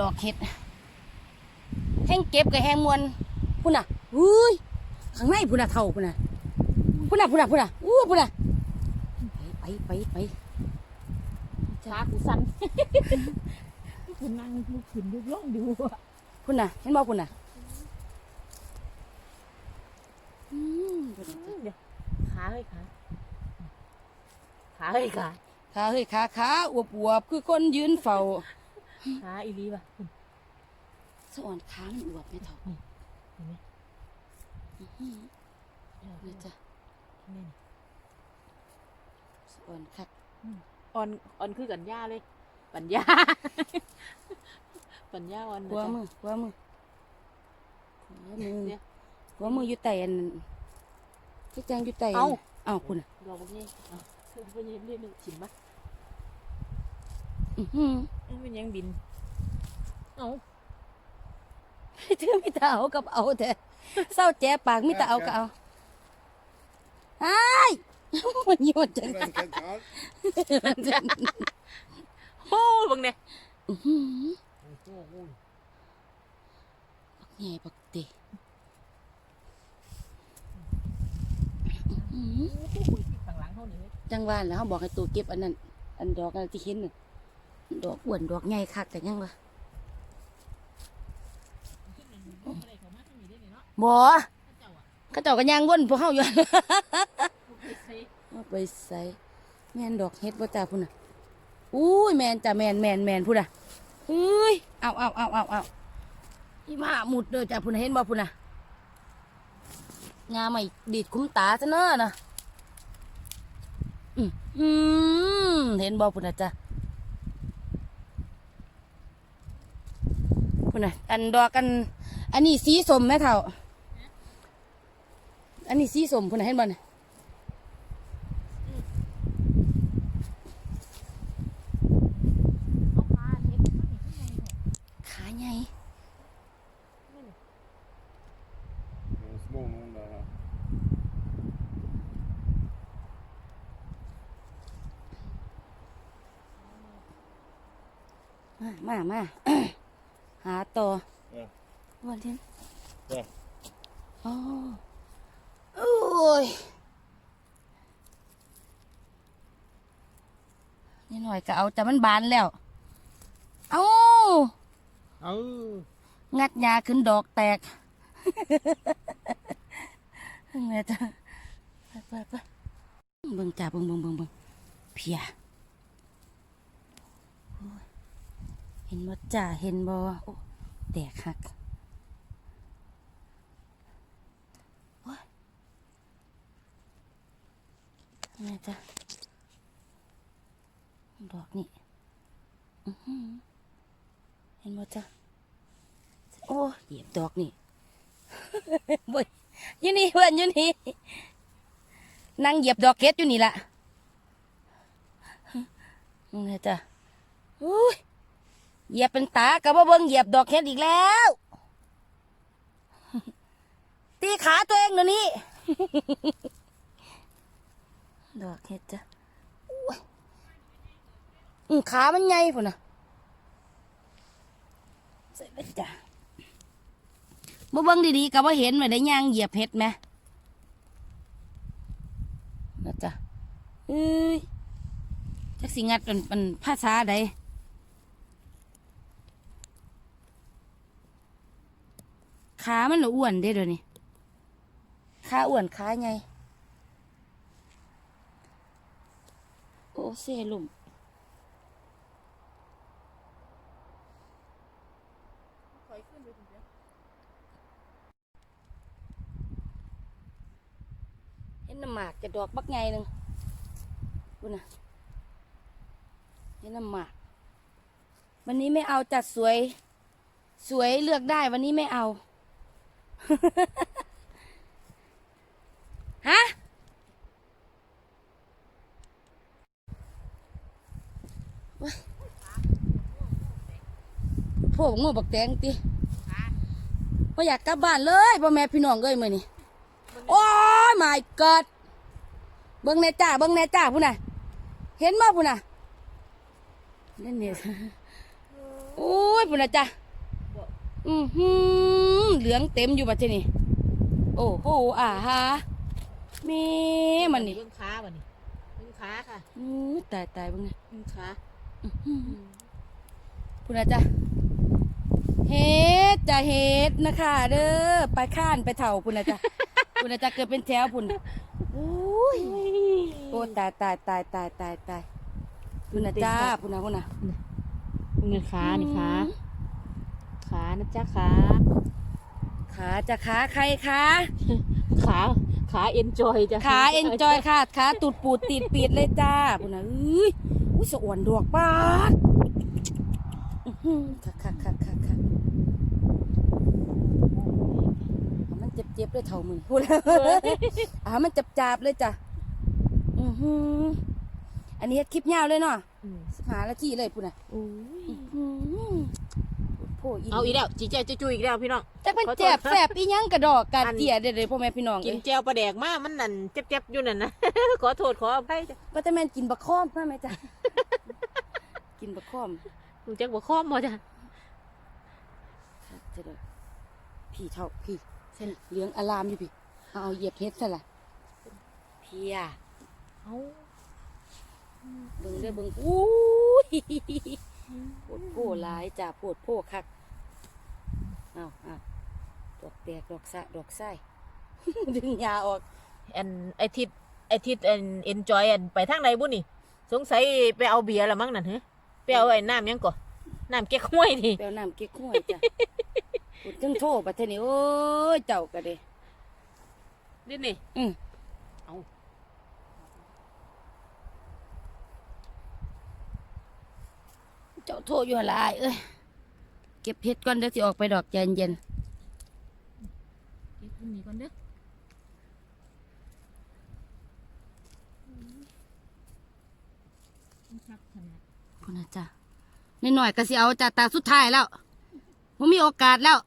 ดอกเห็ดแห้งเก็บกับแห้งมวนพุ่นน่ะอุ้ยข้างในพุ่นน่ะเท่าพุ่นน่ะพุ่นน่ะพุ่นน่ะพุ่นน่ะอู้พุ่นน่ะไปไปไปไปช้ากูสั่นกูนั่งลูกขึ้นลูกลงดูอะพุ่นน่ะเห็นบ่พุ่นน่ะอืมพุ่นน่ะเดี๋ยวขาเฮ้ยขาขาเฮ้ยขาขาเฮ้ยขาขาอวบอวบคือคนยืนเฝ้า ขาอีหลีป่ะสะอ่อนขามันอวบไหมเท่าเห็นไหมนี่จ้ะนี่สะอ่อนคักอ่อนอ่อนคือกันย่าเลย ปัญญา ปัญญาอ่อนหัวมือหัวมือหัวมือเดี๋ยวหัวมืออยู่ใต้อันที่แจงอยู่ใต้เอ้าเอ้าคุณน่ะเราบอกนี่เอาคือเป็นยังเรียกเลยชิมปะ อื้อหือเอาเป็นยังบิน เอาเธอมีแต่เอากับเอาแต่เศร้าแจ๊ปากมีแต่เอากับเอาไอ้ายมันโยนจัง Den kan ta. โอ้ยบังเนี่ยอื้อหือบักแง่บักเตะอื้อหือข้างหลังเขานี่จังหวะแล้วเขาบอกให้ตัวเก็บอันนั้น อันดอกอันที่เห็นน่ะ ดอกอ้วนดอกใหญ่คักแต่ยังวะบ่เขาเจ้าก็ย่างวนพวกเฮาอยู่เอาไปใส่แม่นดอกเฮ็ดบ่จ้าพุ่นน่ะอุ้ยแม่นจ้าแม่นแม่นแม่นพุ่นน่ะอุ้ยเอาเอาเอาเอาเอาอีมาหมุดเด้อจ้าพุ่นน่ะเห็นบ่พุ่นน่ะงาไม่ดีดคุ้มตาซะเน้อน่ะอืมอืมเห็นบ่พุ่นน่ะจ้า พุ่นน่ะ อันดอกกัน อันนี้สีส้มแม่เฒ่า อันนี้สีส้มพุ่นน่ะเห็นบ่น่ะเอาขาเฮ็ดมันนี่ขึ้นไงเนี่ยขาใหญ่ Det är små någon där. här. มา มามาหา ต่อ Ja. วันที่ Ja. อ๋อโอ้ยนี่หน่อยก็เอาแต่มันบานแล้ว เอา Au! งัดยาขึ้นดอกแตกแม่จ้าไปไปไปเบิ่งจ่าเบิ่งเบิ่งเบิ่งเบิ่งเพียโอ้ยเห็นบ่จ่าเห็นบ่ โอ้แตกหักโอ้ยแม่จ้าดอกนี่อือหือเห็นบ่จ้าโอ้เหยียบดอกนี่บ่ยอยู่นี่เพื่อนอยู่นี่นั่งเหยียบดอกเก็ดอยู่นี่ละนี่จ้ะอุ้ย เหยียบเป็นตากับว่าเบิ้งเหยียบดอกเห็ดอีกแล้ว ตีขาตัวเองเดี๋ยวนี้ ดอกเห็ดจ้ะอุ้ยอืมขามันใหญ่พุ่นน่ะใส่ไปจ้ะบ่เบิ่งดีๆก็บ่เห็นว่าได้ย่างเหยียบเห็ดไหมนะจ๊ะเอ้ยจักสิงัดเป็นเป็นภาษาใด ขามันน่ะอ้วนเด้เดี๋ยวนี้ขาอ้วนขาไงโอ้เซลุ่มถอยขึ้นไปถึงเดี๋ยวเห็นน้ำหมากจะดอกบักไงหนึ่งดูนะเห็นน้ำหมากวันนี้ไม่เอาจัดสวย สวยเลือกได้วันนี้ไม่เอา ฮะโอ๊ยพวกงูบักแตงติพ่อยากกลับบ้านเลยพ่อแม่พี่น้องเอ้ยมื่อนี้โอ้ย my god เบิ่งแน่จ้าเบิ่งแน่จ้าพุ่นน่ะ เห็นบ่พุ่นน่ะเล่นเนี่ยโอ้ยพุ่นนะจ้ะบ่อือหือ เหลืองเต็มอยู่บัดเจนี่โอ้โหอ่าฮะแม่มันนี่เบิ่งขาบ่นี่เบิ่งขาค่ะอู้ตายตายเบิ่งนี่เบิ่งขาพุ่นนะจ้ะเฮ็ดจ้ะเฮ็ดนะคะเด้อไปข้านไปเถ่าพุ่นนะจ้ะพุ่นนะจ้ะเกิดเป็นแถวพุ่นอุ้ยโอ้ตายตายตายตายตายตายพุ่นนะจ้าพุ่นนะพุ่นนะเบิ่งขานี่ขาขานะจ๊ะขา ขาจะขาใครคะขาขาเอ็นจอยจ้ะขาเอ็นจอยค่ะขาตูดปูดตีดปีดเลยจ้าพุ่นนะเอ้ยอุ้ยสะอ่วนดอกปาดอื้อหือคักคักคักคักคักเอามันเจ็บเจ็บๆเลยเท่ามือพูดอ่ามันจับจับๆเลยจ้ะอือหืออันนี้เฮ็ดคลิปยาวเลยเนาะอืมสิบหานาทีเลยพุ่นน่ะโอ้ยอื้อหือโผล่เอาอีกแล้วจีใจจะจุยอีกแล้วพี่น้อง จักมันขอโทษเจ็บแสบอีหยังกระดอกกระอัน เตี้ยเด้อเด้อพ่อแม่พี่น้องกิเอ้นยแจวปลาแดกมามันนั่นเจ็บๆอยู่นั่นนะ ขอโทษขออภัยจ้ะก็จะแม่นกินบักข้อมมาไหมจ๊ะกินบักข้อมรู้จักบ่ค้อมบ่จ้ะครับเจะเด้อพี่เท่าพี่เส้นเหลืองอลามอยู่พี่ เอาเอาเหยียบเฮ็ดซะล่ะเพียเอาเบิ่งเด้อเบิ่งอู้ยโปวดโพหลายจ้ะปวดโพคัก เอาเอาดอกแตกดอกสะดอกไส้ ดึงยาออก อันไอทิศไอทิศอันเอ็นจอยอันไปทางใดบุนี่ สงสัยไปเอาเบียร์ละมั้งนั่นฮะไปเอาไอ้น้ำหยังก่อน้ำเก๊กห้วยนี่ แปลวน้ำเก๊กห้วยจ้ะปวดจังโทบัดเทอนี้โอ้ยเจ้าก็เด้นี่นี่อืม เอาเจ้าโทษอยู่หนลายเอ้ยเก็บเห็ดก่อนเดี๋ยวสิออกไปดอกใจเย็นเก็บนี่ก่อนเด้อคักขนาดๆคุณนะจ๊ะนิดหน่อยๆก็สิเอาจ้ะตาสุดท้ายแล้วผมมีโอกาสแล้ว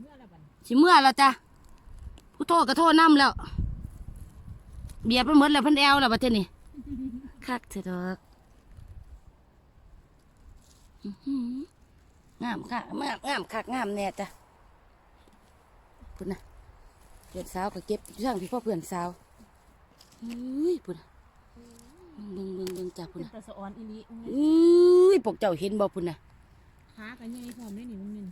เมื่อละบัดสิเมื่อแล้วจ้ะผู้โทษก็โทษน้ำแล้ว เบียร์เพิ่นหมดแล้วเพิ่นแอวแล้วบัดเทอนี้ คักเถอะดอกอื้อหือ งามคักงามงามคักงามแน่จ้ะพุ่นนะเพื่อนสาวก็เก็บอยู่ทางพี่พ่อเพื่อนสาวเฮ้ยพุ่นนะเบิ่งเบิ่งเบิ่งจ้ะพุ่นเป็นนะตาสะออนอีนี้อุ้ยพวกเจ้าเห็นบ่พุ่นนะขากันยังไงพร้อมได้นี่มึงนี่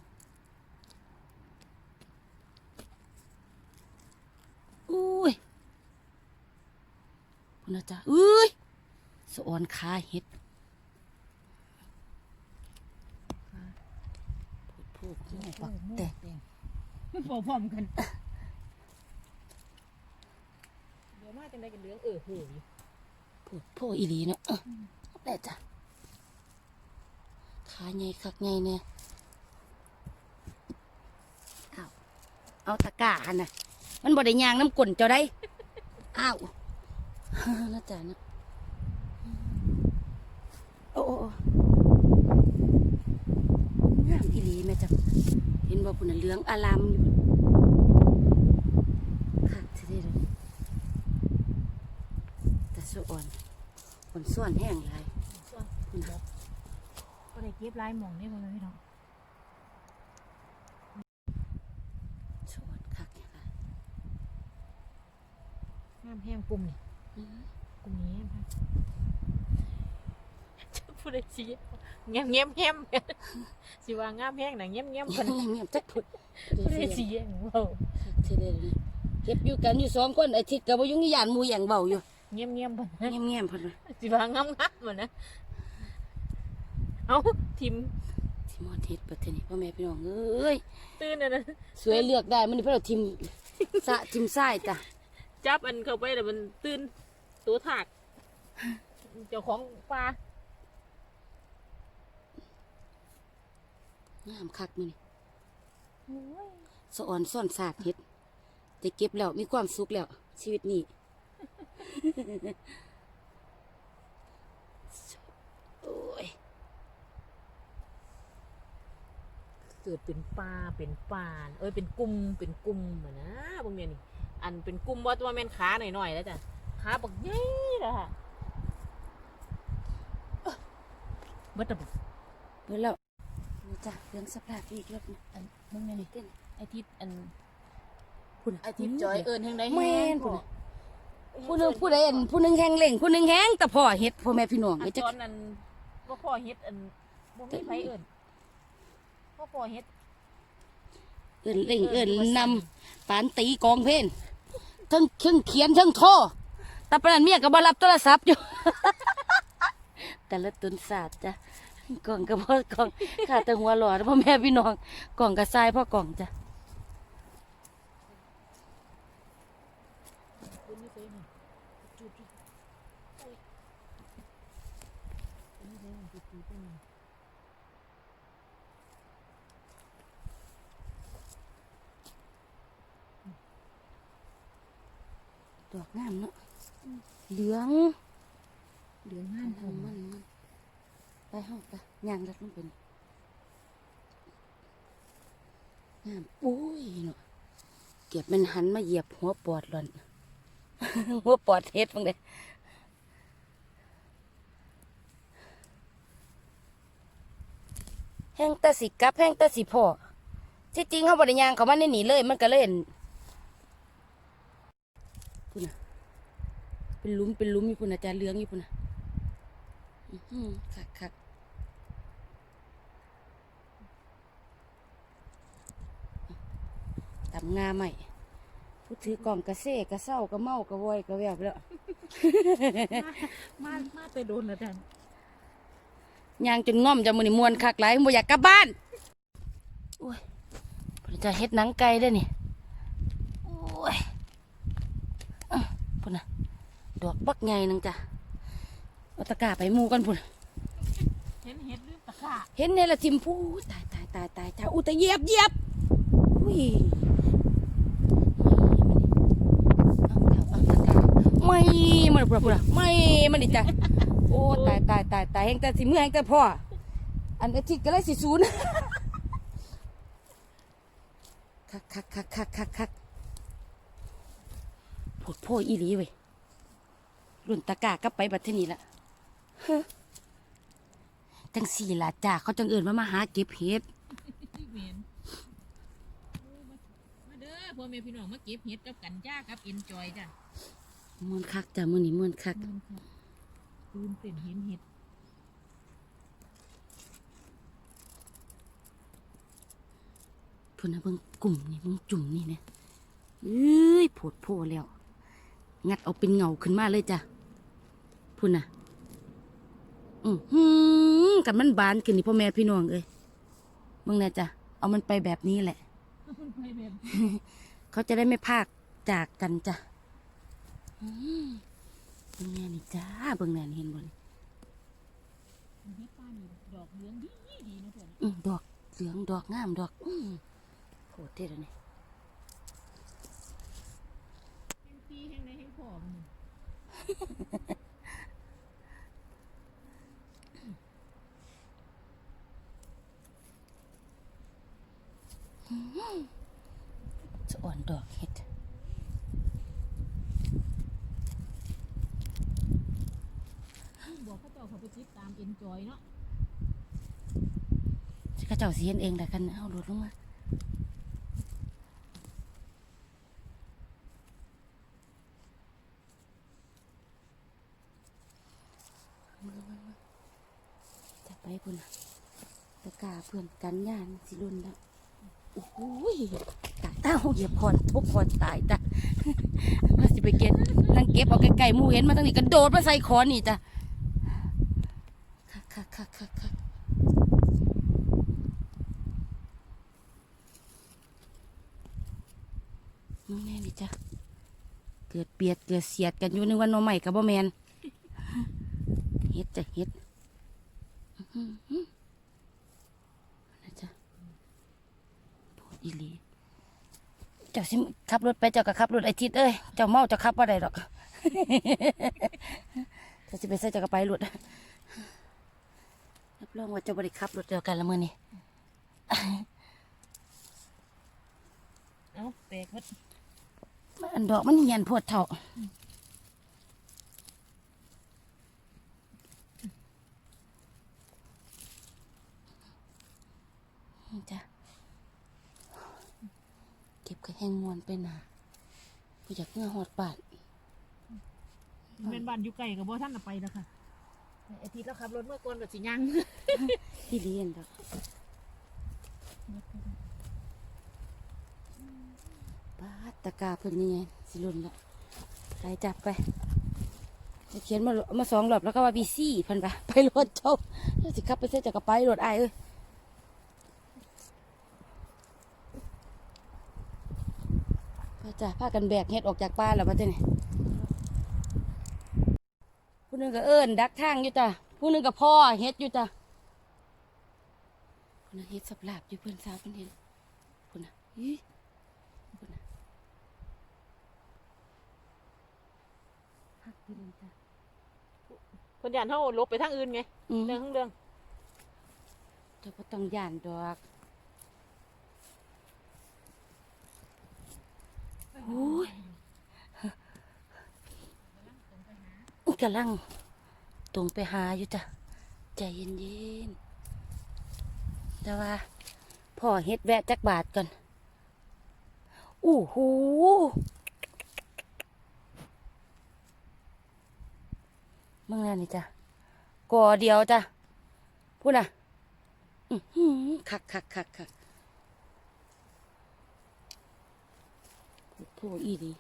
อุ้ยพุ่นนะจ้ะอุ้ยสะออนขาเห็ดพู ดพูดปักแต่พร้อมพร้อมกัน เดี๋ยวมาจังไดกันเหลืองเออเฮ้ยพูดพูดอีหลีเนาะเออได้จ้ะขาใหญ่คักใหญ่เนี่ยเอาเอาตะกร้าหันน่ะมันบ่ได้ยางน้ำกลนเจ้าได้อ้าวน่าจ้ะนะโอ้โอ้โอ้งามอีหลีแม่จ้ะเห็นว่าพุ่นน่ะเหลืองอารามอยู่คักทีเดียวแต่สะอ่อนอ่อนส่วนแห้งหลายพุ่นน่ะก็ได้เก็บลายหมองได้บ่เลยพี่น้องสะอ่อนคักเนี่ยค่ะงามแห้งกลุ่มนี่อื้อกลุ่มนี้ค่ะ จะพูดได้สิเงียบเงียบเงียบสิว่างามแห้งน่ะเงียบเงียบยัเพิ่นงไงเงียบจักพุ่นพูดได้สิว้าวเทเลเลยเก็บอยู่กันอยู่สองคนไอ้ทิศกับว่ายุ่งยานหมูอย่างเบาอยู่เงียบเงียบเพิ่นเงียบเงียบๆเพิ่นว่าสิว่างามงามมันนะเอาทิมทิมอเทศประเทศนี้พ่อแม่พี่น้องเอ้ยตื่นน่ะนะสวยเลือกได้มันนี่เพื่อเราทิมสะทิมไส้จ้ะจับอันเข้าไปแล้วมันตื่นตัวถากเจ้าของปลา งามคักมันนี่สะอ่อนซ่อนศาสตร์เฮ็ดแต่เก็บแล้วมีความสุขแล้ว ชีวิตนี้โอ้ยเกิดเป็นปลาเป็นปลาเอ้ยเป็นกลุ่มเป็นกลุ่มอะนะพวกเนี้ยนี่อันเป็นกลุ่มว่าตัวแม่นขาหน่อยๆแล้วจ้ะขาบักใหญ่แล้วค่ะเบิดตะบุเบิดแล้วงนี่ จ้ะเรื่องสภาพอีกแล้วนะอันมึงนี่เต้นไอทิศอันพุ่นไอทิศจอยเอิญแห่งใดแม่แห้งนพุ่นน่ะผู้หนึงผู้ใดอันผู้หนึงแห้งเล่งผู้หนึงแห้งแต่พ่อเฮ็ดพ่อแม่พี่น้องอัเอ้นยจ้ะตอนนั้นบ่พอเฮ็ดอันบ่มีไผเอิญบ่พอเฮ็ดเอิ้นเล่งเอิ้นนำปานตีกองเพลนทั้งเครื่องเขียนทั้งโทรแต่ปานนั้นเมียก็บ่รับโทรศัพท์อยู่แต่ละตุนศาสตร์จ้ะ กล่องก็บ่กล่องข้าแต่หัวหลอดพ่อแม่พี่น้องกล่องก็ทรายพ่อกล่องจ้ะดอกงามเนาะเหลืองเหลืองงามันมมันมัน ไปห้องไปย่างรัดลงไปนี่งามอุ้ยเนาะเก็บมันหันมาเหยียบหัวปอดหล่อนหัวปอดเฮ็ดบ้างเด้แห้งตาสิกับแห้งตาสิพ่อที่จริงเขาบริยางเขามาในนี่เลย มันก็เลยเห็นพุ่นน่ะเป็นลุมเป็นลุมอยู่พุ่นอาจารย์เลี้ยงอยู่พุ่นน่ะอือหือคักคัก ตำงาใหม่ผู้ถือกล่องกระเซ่กระเศร้ากระเมากระวอยกระแวบแล้วมามาแต่โดนแล้วดันยางจนง่อมจะมือนี่มวนคักหลายบ่อยากกลับบ้านโอ้ยเพนจะเฮ็ดหนังไก่ได้อนี่โอ้ยอะพุ่นน่ะดอกบักใหญ่นึงจ้ะเอาตะกร้าไปหมูกันพุ่นเห็นเห็ดหรือตะกร้าเห็นในละทิมพูตายตายตายตายจ้าอุยแตเหยียบเหยียบอุ้ย ไม่มันปวดปวดไม่มันดิจ้ะโอ้ตายตายตายตายแห่งแต่สิมือแห่งแต่พ่ออันอาทิตย์ก็เลยสิศูนย์คักคักคักคักคักคักปวดโพอีหลีเว้ยรุ่นตะกร้ากลับไปบัดเทนี้ละจังสี่ล่ะจ้าเขาจังเอื่นว่ามาหาเก็บเห็ดมาเด้อพ่อแม่พี่น้องมาเก็บเห็ดกับกันจ้ากับเอ็นจอยจ้ะ มวนคักจ้ามือนี้มวนคักมันค่ะตื่นเต้นเห็นเห็ดพุ่นนะเบิ่งกลุ่มนี่เบิ่งจุ่มนี่เนี่ยเอ้ยโผดโพแล้ว งัดเอาเป็นเงาขึ้นมาเลยจ้ะพุ่นน่ะอือหือกับมันบานขึ้นนี่พ่อแม่พี่น้องเอ้ยเบิ่งแน่จ้ะเอามันไปแบบนี้แหละไปแบบเขาจะได้ไม่พากจากกันจ้ะอืม เบิ่งแน่นี่จ้าเบิ่งแน่นี่เห็นบ่นี่เห็ดป้านี่ดอกเหลืองดีดีนะเพื่อนอืมดอกเหลืองดอกงามดอกอืมโหดเท่เลยนี่แห้งปีแห้งในแห้งผอมนี่จะอ่อนดอกเห็ด บอกเขาเจ้าเขาไปติดตามเอ็นจอยเนาะเข้าเจ้าสิเห็นเองแต่กันเอาหลุดลงมาจะไปพุ่นน่ะตะกร้าเพื่อนกันย่านสิรุนแล้วโอ้โหยตายเต้าเหยียบพรทุบพรตายจ้ะว่าสิไปเก็บนั่งเก็บเอาไกลๆหมูเห็นมาตั้งนี้กระโดดมาใส่คอนี่จ้ะ คักคักคักคักคักมึงแน่นี่จ้ะเกิดเปียดเกิดเสียดกันอยู่นึกว่าหน้องใหม่กับบ่แมนเฮ็ดจ้ะเฮ็ดอื้อหือนะจ๊ะโพดอีหลีเจ้าสิขับรถไปเจ้าก็ขับรถไอทิศเอ้ยเจ้าเมาเจ้าขับว่าได้หรอกเจ้าจะไปใส่เจ้าก็ไปรถ รับรองว่าเจ้าบริขับรถเดียวกันละมือนี่เอาแตกมดอันดอกมันเหียนโพดเท่านี่จ้ะเก็บกระแหงมวนไปหนากูอยากเงื่อหอดบาดแม่นบ้านอยู่ไกลกับบ่ท่านน่ะไปแล้วค่ะ อาทิตย์แล้วขับรถเมื่อก่อนก็สิยังที่เรียนดอกปาดตะกาเพิ่นนี่ไงสิลุนละไปจับไปจะเขียนมามาสองรอบแล้วก็ว่าบีซี่พันไปไปรถเจ้าแล้วสิขับไปเส้นจากกระไปรถไอ้เอ้ยพาจ้ะพากันแบกเฮ็ดออกจากบ้านแล้วมาเจ้านี่ ผู้หนึงก็เอิ้นดักทางอยู่จ้ะผู้หนึงก็พ่อเฮ็ดอยู่จ้ะคนน่ะเฮ็ดสับลาบอยู่เพื่อนสาวเพิ่นเห็นคนน่ะอีคนน่ะพักอยู่เลยจ้ะเพิ่นย่านเฮาหลบไปทางอื่นไงอืมเรื่องของเรื่องเจ้าก็ต้องย่านดอกโอ้ย กำลังตรงไปหาอยู่จ้ะ ใจเย็นๆแต่ว่าพ่อเฮ็ดแวะจักบาทก่อนอู้หูเมึงนั่นนี่จ้ะก่อเดียวจ้ะพูดนะอือหือคักคักคักคักผู้อีดี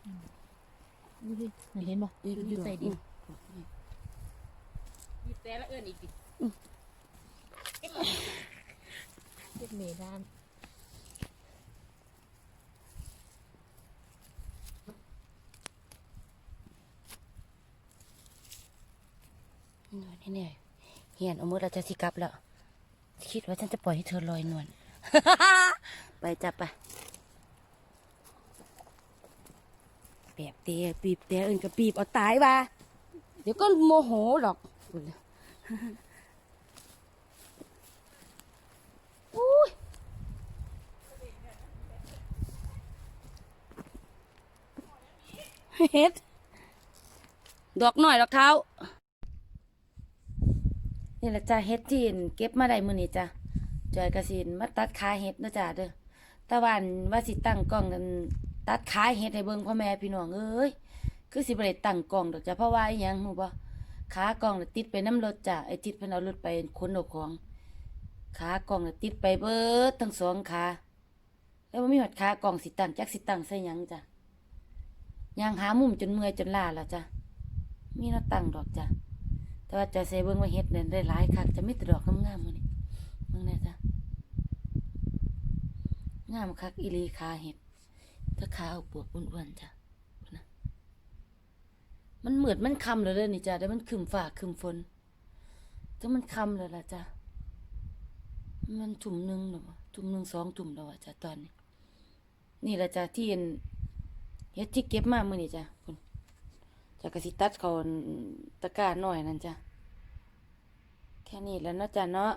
เห็นบ่อยู่ใต้ดิน อืมมีแต่ละเอิ้นอีกดิเฮ็ดเมดานนี่เนี่ยเหียนเอามือเราจะสิกลับแล้ว คิดว่าฉันจะปล่อยให้เธอลอยนวล ไปจับไปแบบเตะปีบเตะอื่นกับปีบเอาตายว่ะ เดี๋ยวก็โมโหหรอกอุ้ยเฮ็ด ดอกหน่อยดอกเท้า นี่แหละจ้าเฮ็ดจีนเก็บมาได้มื้อนี้จ้ะจอยกระสินมาตัดขาเฮ็ดเนาะจ้าเด้อตะวันว่าสิตั้งกล้องกันตัดขาเฮ็ดให้เบิ่งพ่อแม่พี่น้องเอ้ย คือสิบ่ได้ตั้งกล้องดอกจ้ะเพราะว่าอีหยังฮู้บ่ขากล้องน่ะติดไปน้ำรถจ้ะไอ้ติดเพิ่นเอารถไปขนเอาของ ขากล้องน่ะติดไปเบิดทั้งสองขาแล้วบ่มีหอดขากล้องสิตั้งจักสิตั้งใส่หยังจ้ะย่างหามุมจนเมื่อยจนล้าแล้วจ้ะมีแนวตั้งดอกจ้ะแต่ว่าจะใส่เบิ่งว่าเฮ็ดเนี่ยได้หลายคักจะมีแต่ดอกงามๆมื้อนี้เบิ่งแน่จ้ะงามคักอีลีขาเฮ็ดถ้าขาเอาปวกอ้วนๆจ่ะ มันเหมือดมันค่ำแล้วเด้อนี่จ้ะแต่มันครึมฟ้าครึมฝนแต่มันค่ำแล้วล่ะจ้ะมันจุ่มหนึ่งแล้วบ่จุ่มหนึ่งสองจุ่มแล้วอะจ้ะตอนนี้ นี่แหละจ้ะที่เห็นเฮ็ดที่เก็บมามื้อนี้จ้ะพุ่นจากกสิตัดเขาตะกร้าหน่อยนั่นจ้ะแค่นี้แล้วเนาะจ้ะเนาะ